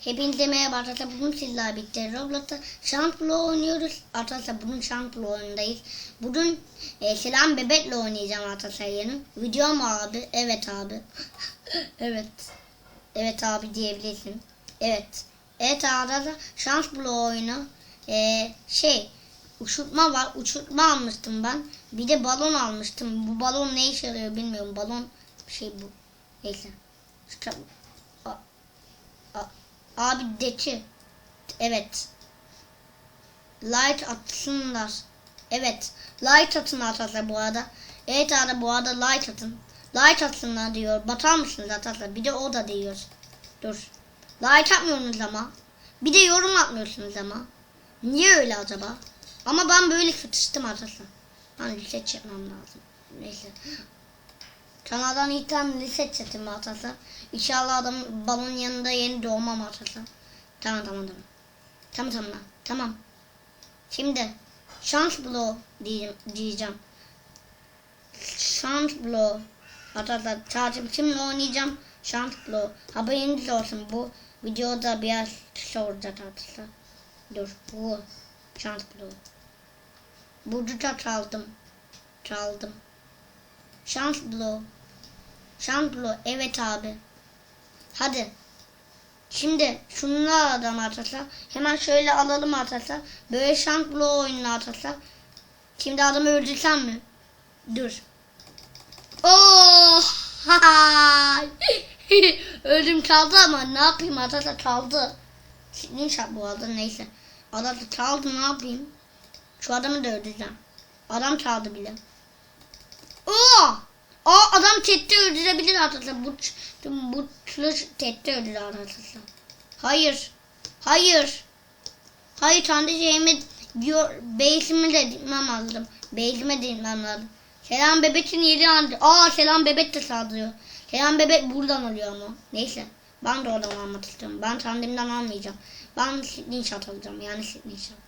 Hepinize merhaba arkadaşlar. Bugün sizlerle birlikte Roblox'ta Şamplo oynuyoruz. Arkadaşlar bugün Şamplo oyundayız. Bugün e, Selam Bebek'le oynayacağım arkadaşlar yeni. Video mu abi? Evet abi. evet. Evet abi diyebilirsin. Evet. Evet arkadaşlar Şamplo oyunu. E, şey uçurtma var. Uçurtma almıştım ben. Bir de balon almıştım. Bu balon ne işe yarıyor bilmiyorum. Balon şey bu. Neyse. Şu Abi deki. Evet. Light atsınlar. Evet. Light atın arkadaşlar bu arada. Evet arada bu arada light atın. Light atsınlar diyor. Batar mısınız arkadaşlar? Bir de o da diyor. Dur. Light atmıyorsunuz ama. Bir de yorum atmıyorsunuz ama. Niye öyle acaba? Ama ben böyle sıkıştım arkadaşlar. Hani lise çekmem lazım. Neyse. Kanaldan ilk tane lise çetim arkadaşlar. İnşallah adam balonun yanında yeni doğmam arkadaşlar. Tamam tamam tamam. Tamam tamam. Tamam. Şimdi şans bloğu diyeceğim. Şans bloğu. Arkadaşlar takipçimle oynayacağım. Şans bloğu. Haberiniz olsun bu videoda biraz kısa olacak arkadaşlar. Dur bu şans bloğu. Burada da çaldım. Çaldım. Şans bloğu. Bloğu. Evet abi. Hadi. Şimdi şunu alalım arkadaşlar. Hemen şöyle alalım arkadaşlar. Böyle şans bloğu oyununu arkadaşlar. Şimdi adamı öldürsem mi? Dur. Oh! Öldüm çaldı ama ne yapayım arkadaşlar çaldı. Neyse bu arada neyse. Adam çaldı ne yapayım? Şu adamı da öldüreceğim. Adam çaldı bile. Oo! Aa adam tette öldürebilir arkadaşlar. Bu bu kılıç tette öldürür arkadaşlar. Hayır. Hayır. Hayır kendi şeyimi diyor. Base'imi de dinmem lazım. Base'ime dinmem lazım. Selam bebekin yeri andı. Aa selam bebek de saldırıyor. Selam bebek buradan alıyor ama. Neyse. Ben de oradan almak istiyorum. Ben kendimden almayacağım. Ben slingshot alacağım. Yani slingshot.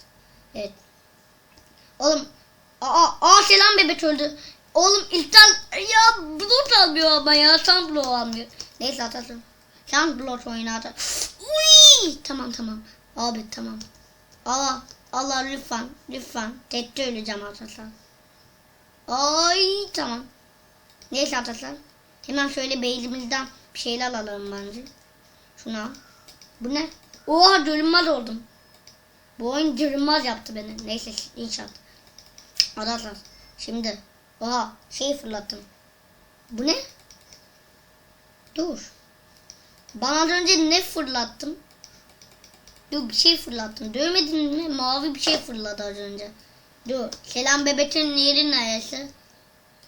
Evet. Oğlum. Aa, aa selam bebek öldü. Oğlum ilkten ya blok almıyor ama ya tam blok almıyor. Neyse atasın. Sen blok oyunu at. Uy! Tamam tamam. Abi tamam. Aa Allah lütfen lütfen. Tette öleceğim atasın. Ay tamam. Neyse atasın. Hemen şöyle beyzimizden bir şeyler alalım bence. Şuna. Bu ne? Oha görünmez oldum. Bu oyun görünmez yaptı beni. Neyse inşaat. Arkadaşlar şimdi Oha şey fırlattım. Bu ne? Dur. Bana az önce ne fırlattım? Dur bir şey fırlattım. Görmedin mi? Mavi bir şey fırladı az önce. Dur. Selam bebetin yeri neresi?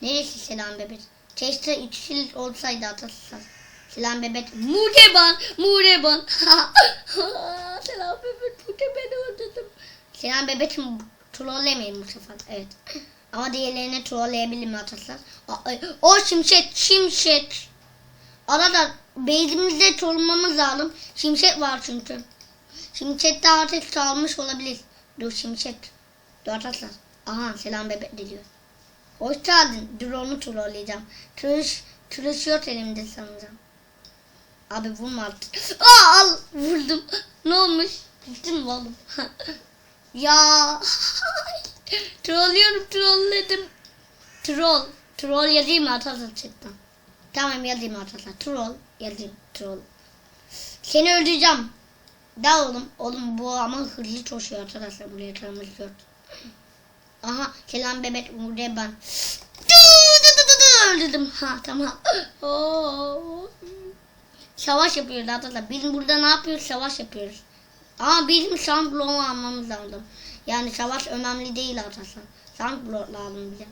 Neresi selam bebek? Keşke ikisi olsaydı atasın. Selam bebek. Mureban. Mureban. selam bebek. Beni öldürdüm. Selam bebekim trollemeyin bu sefer. Evet. Ama diğerlerini trolleyebilirim arkadaşlar. O şimşek, şimşek. Arada base'imizde trollmamız lazım. Şimşek var çünkü. Şimşek de artık çalmış olabilir. Dur şimşek. Dur arkadaşlar. Aha selam bebek diyor. Hoş geldin. Dur onu trolleyeceğim. Tırış, tırış yok elimde sanacağım. Abi vurma artık. Aa al vurdum. Ne olmuş? Gittim mi oğlum? ya. Trollüyorum trolledim. Troll. Troll yazayım mı arkadaşlar chatten? Tamam yazayım arkadaşlar. Troll yazayım. Troll. Seni öldüreceğim. Da oğlum. Oğlum bu ama hızlı koşuyor arkadaşlar. Buraya tanımız yok. Aha selam bebek buraya ben. Öldürdüm. Ha tamam. Oo. Savaş yapıyoruz arkadaşlar. Biz burada ne yapıyoruz? Savaş yapıyoruz. Ama bizim şans bloğu almamız lazım. Yani savaş önemli değil arkadaşlar. Tank blok lazım bize.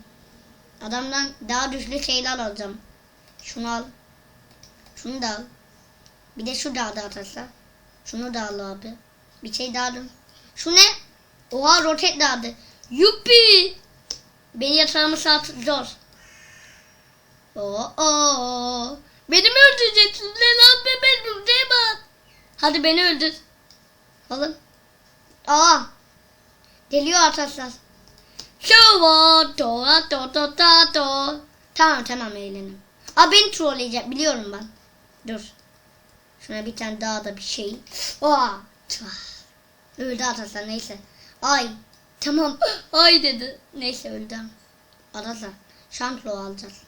Adamdan daha güçlü şeyler alacağım. Şunu al. Şunu da al. Bir de şu da al arkadaşlar. Şunu da al abi. Bir şey daha al. Şu ne? Oha roket dağıdı. Yuppi. Beni yatağımı saat zor. Oo, oo. Beni mi öldüreceksin? Ne lan bebek. Hadi beni öldür. Alın. Aa. Geliyor arkadaşlar. Şova to to to to to. Tamam tamam eğlenim. Aa beni trolleyecek biliyorum ben. Dur. Şuna bir tane daha da bir şey. Tüh. Öldü Ataslan neyse. Ay. Tamam. Ay dedi. Neyse öldü. Ataslan. Şantlo alacağız.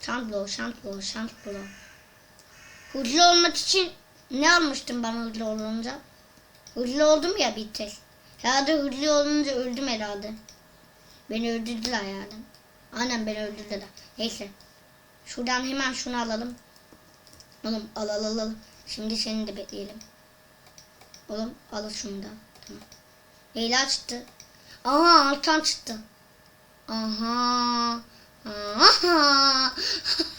Şantlo, şantlo, şantlo. Hızlı olmak için ne almıştım ben hızlı olunca? Hızlı oldum ya bir tek. Herhalde hızlı olunca öldüm herhalde. Beni öldürdüler yani. Aynen beni öldürdüler. Neyse. Şuradan hemen şunu alalım. Oğlum al al al al. Şimdi seni de bekleyelim. Oğlum al şunu da. Tamam. Leyla çıktı. Aha altan çıktı. Aha. Aha.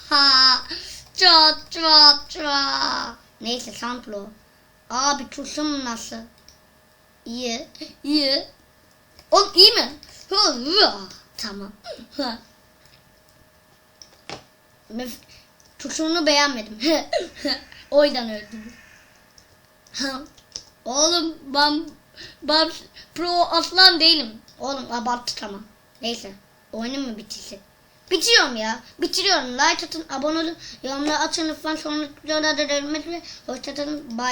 Ha. Çat çat çat. Neyse Samplo. Abi tuşum nasıl? İyi. İyi. Oğlum iyi mi? Tamam. Hı. Mef- Tuşunu beğenmedim. o yüzden öldüm. Oğlum ben ben pro aslan değilim. Oğlum abarttı tamam. Neyse. Oyunum mu bitirsin? Bitiriyorum ya. Bitiriyorum. Like atın, abone olun, yorumları açın lütfen. Sonraki videolarda görüşmek üzere. Hoşçakalın. Bye.